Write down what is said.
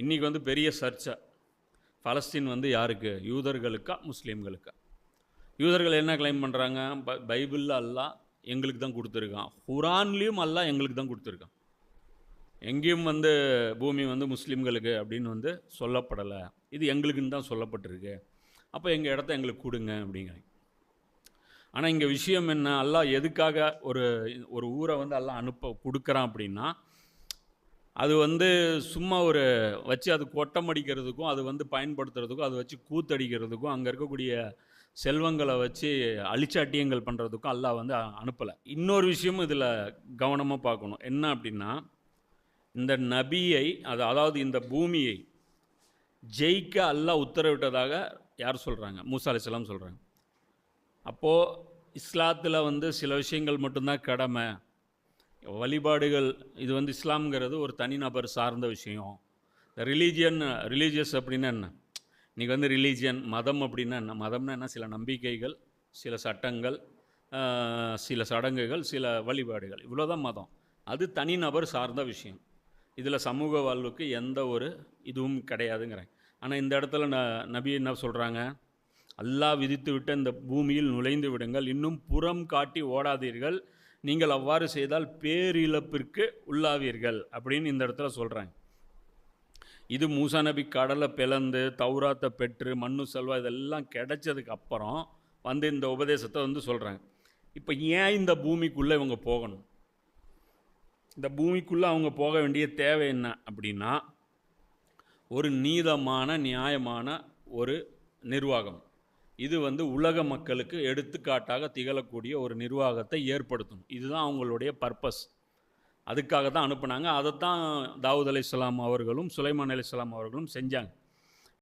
இன்றைக்கி வந்து பெரிய சர்ச்சை. பலஸ்தீன் வந்து யாருக்கு? யூதர்களுக்கா முஸ்லீம்களுக்கா? யூதர்கள் என்ன கிளைம் பண்ணுறாங்க ப பைபிளில் அல்லாஹ் எங்களுக்கு தான் கொடுத்துருக்கான். குரான்லேயும் அல்லா எங்களுக்கு தான் கொடுத்துருக்கான். எங்கேயும் வந்து பூமி வந்து முஸ்லீம்களுக்கு அப்படின்னு வந்து சொல்லப்படலை. இது எங்களுக்குன்னு தான் சொல்லப்பட்டிருக்கு. அப்போ எங்கள் இடத்த எங்களுக்கு கொடுங்க அப்படிங்கிறாங்க. ஆனால் இங்கே விஷயம் என்ன? அல்லா எதுக்காக ஒரு ஒரு ஊரை வந்து அல்லா அனுப்ப கொடுக்குறான் அப்படின்னா அது வந்து சும்மா ஒரு வச்சு அது கொட்டம் அடிக்கிறதுக்கும் அது வந்து பயன்படுத்துறதுக்கும் அதை வச்சு கூத்தடிக்கிறதுக்கும் அங்கே இருக்கக்கூடிய செல்வங்களை வச்சு அழிச்சாட்டியங்கள் பண்ணுறதுக்கும் அல்லாஹ் வந்து அனுப்பலை. இன்னொரு விஷயமும் இதில் கவனமாக பார்க்கணும். என்ன அப்படின்னா இந்த நபியை அது அதாவது இந்த பூமியை ஜெயிக்க அல்லாஹ் உத்தரவிட்டதாக யார் சொல்கிறாங்க மூசா அலிஸ்லாம் சொல்கிறாங்க அப்போது இஸ்லாத்தில் வந்து சில விஷயங்கள் மட்டும்தான் கடமை. வழிபாடுகள் இது வந்து இஸ்லாம்ங்கிறது ஒரு தனிநபர் சார்ந்த விஷயம். ரிலீஜியன் ரிலீஜியஸ் அப்படின்னா என்ன? இன்றைக்கி வந்து ரிலீஜியன் மதம் அப்படின்னா என்ன? மதம்னா என்ன? சில நம்பிக்கைகள் சில சட்டங்கள் சில சடங்குகள் சில வழிபாடுகள். இவ்வளோதான் மதம். அது தனிநபர் சார்ந்த விஷயம். இதில் சமூக வாழ்வுக்கு எந்த ஒரு இதுவும் கிடையாதுங்கிறேன். ஆனால் இந்த இடத்துல ந நபி என்ன சொல்கிறாங்க அல்லாஹ் விதித்துவிட்ட இந்த பூமியில் நுழைந்து விடுங்கள். இன்னும் புறம் காட்டி ஓடாதீர்கள். நீங்கள் அவ்வாறு செய்தால் பேரிழப்பிற்கு உள்ளாவீர்கள் அப்படின்னு இந்த இடத்துல சொல்கிறாங்க இது மூசா நபி கடலை பிளந்து தௌராத்தை பெற்று மண்ணு செல்வா இதெல்லாம் கிடைச்சதுக்கு அப்புறம் வந்து இந்த உபதேசத்தை வந்து சொல்கிறாங்க இப்போ ஏன் இந்த பூமிக்குள்ளே இவங்க போகணும்? இந்த பூமிக்குள்ளே அவங்க போக வேண்டிய தேவை என்ன அப்படின்னா ஒரு நீதமான நியாயமான ஒரு நிர்வாகம். இது வந்து உலக மக்களுக்கு எடுத்துக்காட்டாக திகழக்கூடிய ஒரு நிர்வாகத்தை ஏற்படுத்தணும். இதுதான் அவங்களுடைய பர்பஸ். அதுக்காக தான் அனுப்புனாங்க. அதைத்தான் தாவூத் அலி அவர்களும் சுலைமான் அலி அவர்களும் செஞ்சாங்க.